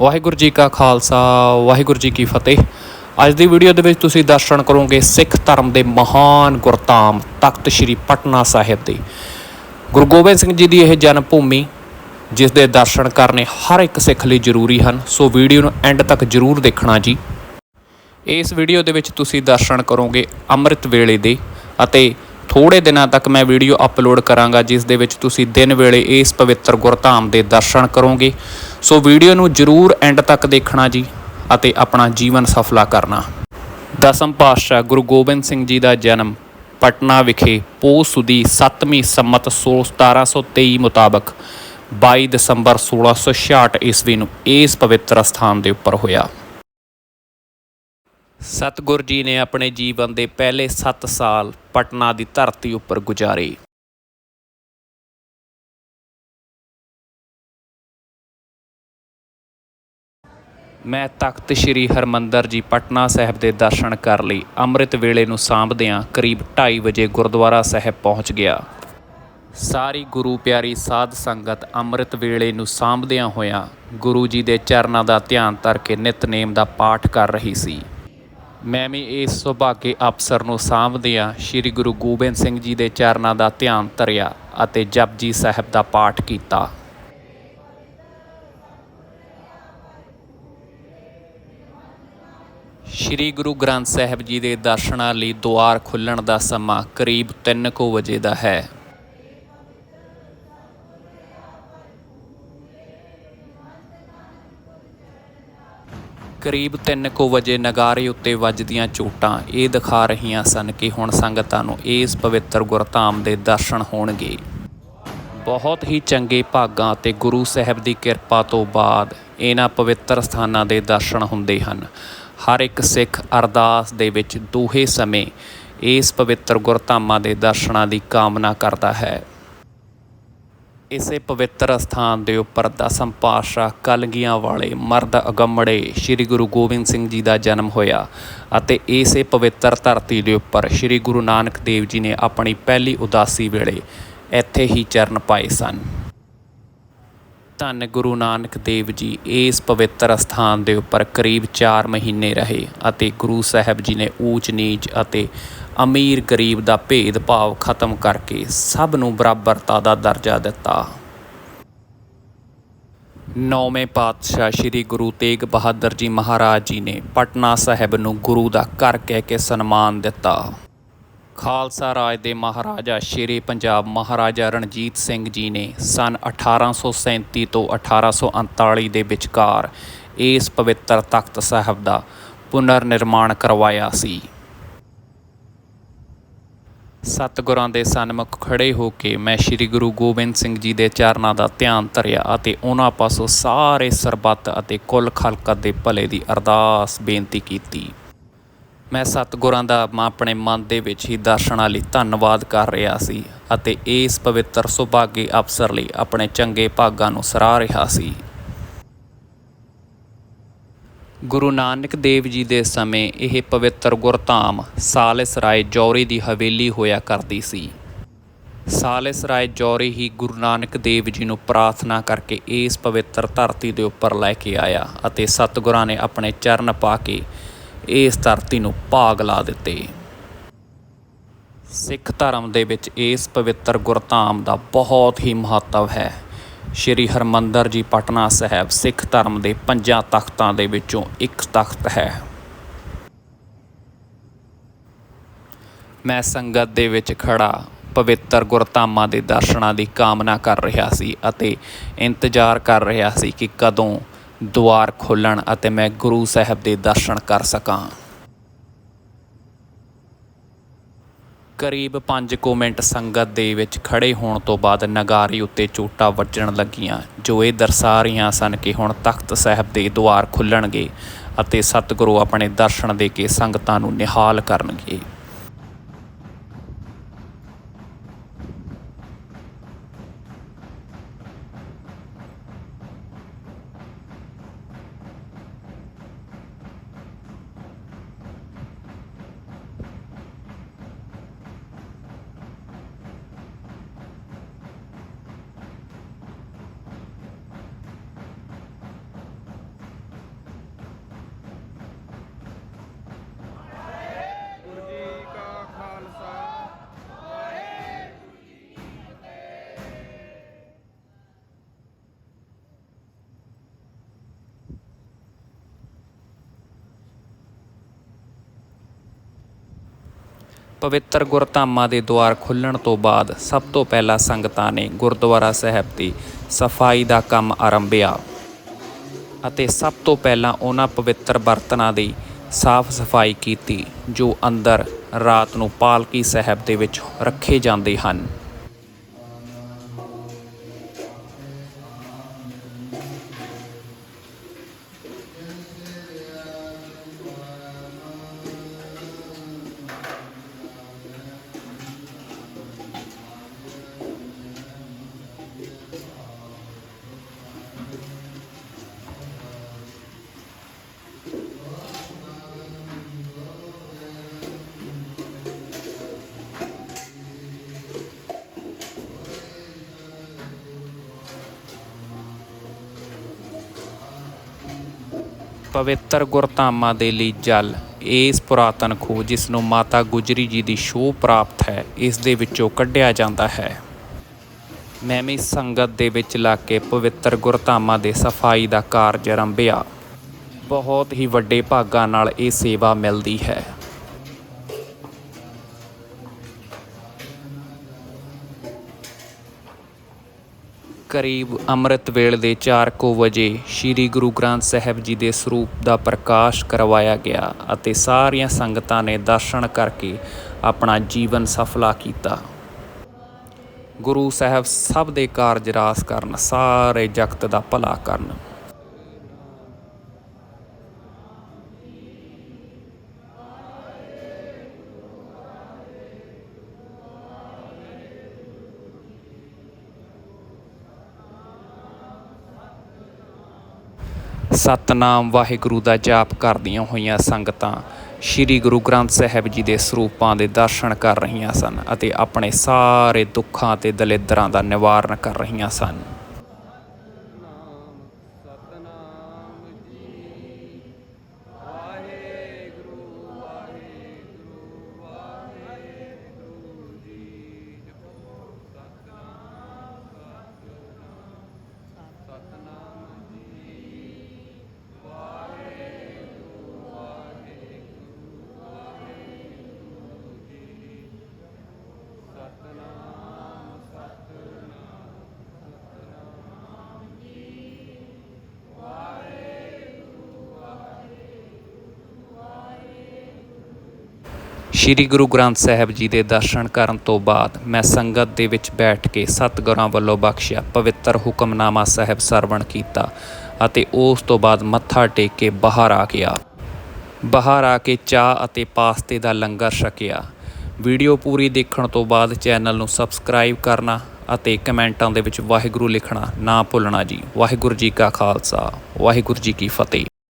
ਵਾਹਿਗੁਰੂ ਜੀ ਕਾ ਖਾਲਸਾ, ਵਾਹਿਗੁਰੂ ਜੀ ਕੀ ਫਤਿਹ। ਅੱਜ ਦੀ ਵੀਡੀਓ ਦੇ ਵਿੱਚ ਤੁਸੀਂ ਦਰਸ਼ਨ ਕਰੋਗੇ ਸਿੱਖ ਧਰਮ ਦੇ ਮਹਾਨ ਗੁਰਧਾਮ ਤਖਤ ਸ੍ਰੀ ਪਟਨਾ ਸਾਹਿਬ ਦੇ। ਗੁਰੂ ਗੋਬਿੰਦ ਸਿੰਘ ਜੀ ਦੀ ਇਹ ਜਨਮ ਭੂਮੀ ਜਿਸ ਦੇ ਦਰਸ਼ਨ ਕਰਨੇ ਹਰ ਇੱਕ ਸਿੱਖ ਲਈ ਜ਼ਰੂਰੀ ਹਨ। ਸੋ ਵੀਡੀਓ ਨੂੰ ਐਂਡ ਤੱਕ ਜ਼ਰੂਰ ਦੇਖਣਾ ਜੀ। ਇਸ ਵੀਡੀਓ ਦੇ ਵਿੱਚ ਤੁਸੀਂ ਦਰਸ਼ਨ ਕਰੋਗੇ ਅੰਮ੍ਰਿਤ ਵੇਲੇ ਦੇ ਅਤੇ ਥੋੜੇ ਦਿਨਾਂ ਤੱਕ ਮੈਂ ਵੀਡੀਓ ਅਪਲੋਡ ਕਰਾਂਗਾ, ਜਿਸ ਦੇ ਵਿੱਚ ਤੁਸੀਂ ਦਿਨ ਵੇਲੇ ਇਸ ਪਵਿੱਤਰ ਗੁਰਧਾਮ ਦੇ ਦਰਸ਼ਨ ਕਰੋਗੇ। ਸੋ ਵੀਡੀਓ ਨੂੰ ਜਰੂਰ ਐਂਡ ਤੱਕ ਦੇਖਣਾ ਜੀ ਅਤੇ ਆਪਣਾ ਜੀਵਨ ਸਫਲਾ ਕਰਨਾ। ਦਸਮ ਪਾਤਸ਼ਾਹ ਗੁਰੂ ਗੋਬਿੰਦ ਸਿੰਘ ਜੀ ਦਾ ਜਨਮ ਪਟਨਾ ਵਿਖੇ ਪੋਹ ਸੁਦੀ 7ਵੀਂ ਸੰਮਤ 1723 ਮੁਤਾਬਕ 22 ਦਸੰਬਰ 1666 ਈਸਵੀ ਨੂੰ ਇਸ ਪਵਿੱਤਰ ਸਥਾਨ ਦੇ ਉੱਪਰ ਹੋਇਆ। ਸਤਿਗੁਰ ਜੀ ਨੇ ਆਪਣੇ ਜੀਵਨ ਦੇ ਪਹਿਲੇ 7 ਸਾਲ ਪਟਨਾ ਦੀ ਧਰਤੀ ਉੱਪਰ ਗੁਜ਼ਾਰੇ। ਮੈਂ ਤਖਤ ਸ੍ਰੀ ਹਰਮੰਦਰ ਜੀ ਪਟਨਾ ਸਾਹਿਬ ਦੇ ਦਰਸ਼ਨ ਕਰ ਲਈ ਅੰਮ੍ਰਿਤ ਵੇਲੇ ਨੂੰ ਸਾਂਭਦਿਆਂ ਕਰੀਬ 2:30 ਵਜੇ ਗੁਰਦੁਆਰਾ ਸਾਹਿਬ ਪਹੁੰਚ ਗਿਆ। ਸਾਰੀ ਗੁਰੂ ਪਿਆਰੀ ਸਾਧ ਸੰਗਤ ਅੰਮ੍ਰਿਤ ਵੇਲੇ ਨੂੰ ਸਾਂਭਦਿਆਂ ਹੋਇਆਂ ਗੁਰੂ ਜੀ ਦੇ ਚਰਨਾਂ ਦਾ ਧਿਆਨ ਧਰ ਕੇ ਨਿਤਨੇਮ ਦਾ ਪਾਠ ਕਰ ਰਹੀ ਸੀ। ਮੈਂ ਵੀ ਇਸ ਸੁਭਾਗੇ ਅਫਸਰ ਨੂੰ ਸਾਂਭਦਿਆਂ ਸ੍ਰੀ ਗੁਰੂ ਗੋਬਿੰਦ ਸਿੰਘ ਜੀ ਦੇ ਚਰਨਾਂ ਦਾ ਧਿਆਨ ਧਰਿਆ ਅਤੇ ਜਪਜੀ ਸਾਹਿਬ ਦਾ ਪਾਠ ਕੀਤਾ। ਸ਼੍ਰੀ ਗੁਰੂ ਗ੍ਰੰਥ ਸਾਹਿਬ ਜੀ ਦੇ ਦਰਸ਼ਨਾਂ ਲਈ ਦੁਆਰ ਖੁੱਲਣ ਦਾ ਸਮਾਂ ਕਰੀਬ 3:00 ਵਜੇ ਦਾ ਹੈ। ਕਰੀਬ 3:00 ਵਜੇ ਨਗਾਰੇ ਉੱਤੇ ਵੱਜਦੀਆਂ ਚੋਟਾਂ ਇਹ ਦਿਖਾ ਰਹੀਆਂ ਸਨ ਕਿ ਹੁਣ ਸੰਗਤਾਂ ਨੂੰ ਇਸ ਪਵਿੱਤਰ ਗੁਰਧਾਮ ਦੇ ਦਰਸ਼ਨ ਹੋਣਗੇ। ਬਹੁਤ ਹੀ ਚੰਗੇ ਭਾਗਾਂ ਅਤੇ ਗੁਰੂ ਸਾਹਿਬ ਦੀ ਕਿਰਪਾ ਤੋਂ ਬਾਅਦ ਇਹਨਾਂ ਪਵਿੱਤਰ ਸਥਾਨਾਂ ਦੇ ਦਰਸ਼ਨ ਹੁੰਦੇ ਹਨ। ਹਰ ਇੱਕ ਸਿੱਖ ਅਰਦਾਸ ਦੇ ਵਿੱਚ ਦੋਹੇ ਸਮੇਂ ਇਸ ਪਵਿੱਤਰ ਗੁਰਧਾਮਾਂ ਦੇ ਦਰਸ਼ਨਾਂ ਦੀ ਕਾਮਨਾ ਕਰਦਾ ਹੈ। ਇਸੇ ਪਵਿੱਤਰ ਸਥਾਨ ਦੇ ਉੱਪਰ ਦਸਮ ਪਾਤਸ਼ਾਹ ਕਲਗੀਆਂ ਵਾਲੇ ਮਰਦ ਅਗੰਮੜੇ ਸ੍ਰੀ ਗੁਰੂ ਗੋਬਿੰਦ ਸਿੰਘ ਜੀ ਦਾ ਜਨਮ ਹੋਇਆ ਅਤੇ ਇਸੇ ਪਵਿੱਤਰ ਧਰਤੀ ਦੇ ਉੱਪਰ ਸ੍ਰੀ ਗੁਰੂ ਨਾਨਕ ਦੇਵ ਜੀ ਨੇ ਆਪਣੀ ਪਹਿਲੀ ਉਦਾਸੀ ਵੇਲੇ ਇੱਥੇ ਹੀ ਚਰਨ ਪਾਏ ਸਨ। ਧੰਨ ਗੁਰੂ ਨਾਨਕ ਦੇਵ ਜੀ, ਇਸ ਪਵਿੱਤਰ ਸਥਾਨ ਦੇ ਉੱਪਰ ਕਰੀਬ 4 ਮਹੀਨੇ ਰਹੇ ਅਤੇ ਗੁਰੂ ਸਾਹਿਬ ਜੀ ਨੇ ਊਚ ਨੀਚ ਅਤੇ ਅਮੀਰ ਗਰੀਬ ਦਾ ਭੇਦਭਾਵ ਖਤਮ ਕਰਕੇ ਸਭ ਨੂੰ ਬਰਾਬਰਤਾ ਦਾ ਦਰਜਾ ਦਿੱਤਾ। ਨੌਵੇਂ ਪਾਤਸ਼ਾਹ ਸ੍ਰੀ ਗੁਰੂ ਤੇਗ ਬਹਾਦਰ ਜੀ ਮਹਾਰਾਜ ਜੀ ਨੇ ਪਟਨਾ ਸਾਹਿਬ ਨੂੰ ਗੁਰੂ ਦਾ ਘਰ ਕਹਿ ਕੇ ਸਨਮਾਨ ਦਿੱਤਾ। ਖਾਲਸਾ ਰਾਜ ਦੇ ਮਹਾਰਾਜਾ ਸ਼ੇਰੇ ਪੰਜਾਬ ਮਹਾਰਾਜਾ ਰਣਜੀਤ ਸਿੰਘ ਜੀ ਨੇ ਸਨ 1837 ਤੋਂ 1839 ਦੇ ਵਿਚਕਾਰ ਇਸ ਪਵਿੱਤਰ ਤਖਤ ਸਾਹਿਬ ਦਾ ਪੁਨਰ ਨਿਰਮਾਣ ਕਰਵਾਇਆ ਸੀ। ਸਤਿਗੁਰਾਂ ਦੇ ਸਨਮੁਖ ਖੜੇ ਹੋ ਕੇ ਮੈਂ ਸ੍ਰੀ ਗੁਰੂ ਗੋਬਿੰਦ ਸਿੰਘ ਜੀ ਦੇ ਚਰਨਾਂ ਦਾ ਧਿਆਨ ਧਰਿਆ ਅਤੇ ਉਹਨਾਂ ਪਾਸੋਂ ਸਾਰੇ ਸਰਬੱਤ ਅਤੇ ਕੁੱਲ ਖਲਕਤ ਦੇ ਭਲੇ ਦੀ ਅਰਦਾਸ ਬੇਨਤੀ ਕੀਤੀ। ਮੈਂ ਸਤਿਗੁਰਾਂ ਦਾ ਮੈਂ ਆਪਣੇ ਮਨ ਦੇ ਵਿੱਚ ਹੀ ਦਰਸ਼ਨਾਂ ਲਈ ਧੰਨਵਾਦ ਕਰ ਰਿਹਾ ਸੀ ਅਤੇ ਇਸ ਪਵਿੱਤਰ ਸੁਭਾਗੇ ਅਵਸਰ ਲਈ ਆਪਣੇ ਚੰਗੇ ਭਾਗਾਂ ਨੂੰ ਸਰਾਹ ਰਿਹਾ ਸੀ। ਗੁਰੂ ਨਾਨਕ ਦੇਵ ਜੀ ਦੇ ਸਮੇਂ ਇਹ ਪਵਿੱਤਰ ਗੁਰਧਾਮ ਸਾਲਿਸ ਰਾਏ ਜੌਰੀ ਦੀ ਹਵੇਲੀ ਹੋਇਆ ਕਰਦੀ ਸੀ। ਸਾਲਿਸ ਰਾਏ ਜੌਰੀ ਹੀ ਗੁਰੂ ਨਾਨਕ ਦੇਵ ਜੀ ਨੂੰ ਪ੍ਰਾਰਥਨਾ ਕਰਕੇ ਇਸ ਪਵਿੱਤਰ ਧਰਤੀ ਦੇ ਉੱਪਰ ਲੈ ਕੇ ਆਇਆ ਅਤੇ ਸਤਿਗੁਰਾਂ ਨੇ ਆਪਣੇ ਚਰਨ ਪਾ ਕੇ ਇਸ ਧਰਤੀ ਨੂੰ ਭਾਗ ਲਾ ਦਿੱਤੇ। ਸਿੱਖ ਧਰਮ ਦੇ ਵਿੱਚ ਇਸ ਪਵਿੱਤਰ ਗੁਰਧਾਮ ਦਾ ਬਹੁਤ ਹੀ ਮਹੱਤਵ ਹੈ। ਸ਼੍ਰੀ ਹਰਮੰਦਰ ਜੀ ਪਟਨਾ ਸਾਹਿਬ ਸਿੱਖ ਧਰਮ ਦੇ ਪੰਜਾਂ ਤਖਤਾਂ ਦੇ ਵਿੱਚੋਂ ਇੱਕ ਤਖਤ ਹੈ। ਮੈਂ ਸੰਗਤ ਦੇ ਵਿੱਚ ਖੜਾ ਪਵਿੱਤਰ ਗੁਰਧਾਮਾਂ ਦੇ ਦਰਸ਼ਨਾਂ ਦੀ ਕਾਮਨਾ ਕਰ ਰਿਹਾ ਸੀ ਅਤੇ ਇੰਤਜ਼ਾਰ ਕਰ ਰਿਹਾ ਸੀ ਕਿ ਕਦੋਂ ਦੁਆਰ ਖੋਲਣ ਅਤੇ ਮੈਂ ਗੁਰੂ ਸਾਹਿਬ ਦੇ ਦਰਸ਼ਨ ਕਰ ਸਕਾਂ। ਕਰੀਬ 5 ਕੁ ਮਿੰਟ ਸੰਗਤ ਦੇ ਵਿੱਚ ਖੜੇ ਹੋਣ ਤੋਂ ਬਾਅਦ ਨਗਾਰੀ ਉੱਤੇ ਚੋਟਾਂ ਵੱਜਣ ਲੱਗੀਆਂ, ਜੋ ਇਹ ਦਰਸਾ ਰਹੀਆਂ ਸਨ ਕਿ ਹੁਣ ਤਖਤ ਸਾਹਿਬ ਦੇ ਦੁਆਰ ਖੁੱਲਣਗੇ ਅਤੇ ਸਤਿਗੁਰੂ ਆਪਣੇ ਦਰਸ਼ਨ ਦੇ ਕੇ ਸੰਗਤਾਂ ਨੂੰ ਨਿਹਾਲ ਕਰਨਗੇ। ਪਵਿੱਤਰ ਗੁਰਧਾਮਾਂ ਦੇ ਦੁਆਰ ਖੁੱਲਣ ਤੋਂ ਬਾਅਦ ਸਭ ਤੋਂ ਪਹਿਲਾਂ ਸੰਗਤਾਂ ਨੇ ਗੁਰਦੁਆਰਾ ਸਾਹਿਬ ਦੀ ਸਫ਼ਾਈ ਦਾ ਕੰਮ ਆਰੰਭਿਆ ਅਤੇ ਸਭ ਤੋਂ ਪਹਿਲਾਂ ਉਹਨਾਂ ਪਵਿੱਤਰ ਬਰਤਨਾਂ ਦੀ ਸਾਫ਼ ਸਫ਼ਾਈ ਕੀਤੀ, ਜੋ ਅੰਦਰ ਰਾਤ ਨੂੰ ਪਾਲਕੀ ਸਾਹਿਬ ਦੇ ਵਿੱਚ ਰੱਖੇ ਜਾਂਦੇ ਹਨ। ਪਵਿੱਤਰ ਗੁਰਧਾਮਾਂ ਦੇ ਲਈ ਜਲ, ਇਸ ਪੁਰਾਤਨ ਖੂਹ ਜਿਸ ਨੂੰ ਮਾਤਾ ਗੁਜਰੀ ਜੀ ਦੀ ਸ਼ੋਅ ਪ੍ਰਾਪਤ ਹੈ, ਇਸ ਦੇ ਵਿੱਚੋਂ ਕੱਢਿਆ ਜਾਂਦਾ ਹੈ। ਮੈਂ ਵੀ ਸੰਗਤ ਦੇ ਵਿੱਚ ਲਾ ਕੇ ਪਵਿੱਤਰ ਗੁਰਧਾਮਾਂ ਦੇ ਸਫ਼ਾਈ ਦਾ ਕਾਰਜ ਆਰੰਭਿਆ। ਬਹੁਤ ਹੀ ਵੱਡੇ ਭਾਗਾਂ ਨਾਲ ਇਹ ਸੇਵਾ ਮਿਲਦੀ ਹੈ। ਕਰੀਬ ਅੰਮ੍ਰਿਤ ਵੇਲੇ ਦੇ 4:00 ਵਜੇ ਸ੍ਰੀ ਗੁਰੂ ਗ੍ਰੰਥ ਸਾਹਿਬ ਜੀ ਦੇ ਸਰੂਪ ਦਾ ਪ੍ਰਕਾਸ਼ ਕਰਵਾਇਆ ਗਿਆ ਅਤੇ ਸਾਰੀਆਂ ਸੰਗਤਾਂ ਨੇ ਦਰਸ਼ਨ ਕਰਕੇ ਆਪਣਾ ਜੀਵਨ ਸਫਲਾ ਕੀਤਾ। ਗੁਰੂ ਸਾਹਿਬ ਸਭ ਦੇ ਕਾਰਜ ਰਾਸ ਕਰਨ, ਸਾਰੇ ਜਗਤ ਦਾ ਭਲਾ ਕਰਨ। ਸਤਨਾਮ ਵਾਹਿਗੁਰੂ ਦਾ ਜਾਪ ਕਰਦੀਆਂ ਹੋਈਆਂ ਸੰਗਤਾਂ ਸ੍ਰੀ ਗੁਰੂ ਗ੍ਰੰਥ ਸਾਹਿਬ ਜੀ ਦੇ ਸਰੂਪਾਂ ਦੇ ਦਰਸ਼ਨ ਕਰ ਰਹੀਆਂ ਸਨ ਅਤੇ ਆਪਣੇ ਸਾਰੇ ਦੁੱਖਾਂ ਤੇ ਦਲਿੱਦਰਾਂ ਦਾ ਨਿਵਾਰਨ ਕਰ ਰਹੀਆਂ ਸਨ। ਸ੍ਰੀ ਗੁਰੂ ਗ੍ਰੰਥ ਸਾਹਿਬ ਜੀ ਦੇ ਦਰਸ਼ਨ ਕਰਨ ਤੋਂ ਬਾਅਦ ਮੈਂ ਸੰਗਤ ਦੇ ਵਿੱਚ ਬੈਠ ਕੇ ਸਤਿਗੁਰਾਂ ਵੱਲੋਂ ਬਖਸ਼ਿਆ, ਪਵਿੱਤਰ ਹੁਕਮਨਾਮਾ ਸਾਹਿਬ ਸਰਵਣ ਕੀਤਾ ਅਤੇ ਉਸ ਤੋਂ ਬਾਅਦ ਮੱਥਾ ਟੇਕ ਕੇ ਬਾਹਰ ਆ ਗਿਆ। ਬਾਹਰ ਆ ਕੇ ਚਾਹ ਅਤੇ ਪਾਸਤੇ ਦਾ ਲੰਗਰ ਛਕਿਆ। ਵੀਡੀਓ ਪੂਰੀ ਦੇਖਣ ਤੋਂ ਬਾਅਦ ਚੈਨਲ ਨੂੰ ਸਬਸਕ੍ਰਾਈਬ ਕਰਨਾ ਅਤੇ ਕਮੈਂਟਾਂ ਦੇ ਵਿੱਚ ਵਾਹਿਗੁਰੂ ਲਿਖਣਾ ਨਾ ਭੁੱਲਣਾ ਜੀ। ਵਾਹਿਗੁਰੂ ਜੀ ਕਾ ਖਾਲਸਾ, ਵਾਹਿਗੁਰੂ ਜੀ ਕੀ ਫਤਿਹ।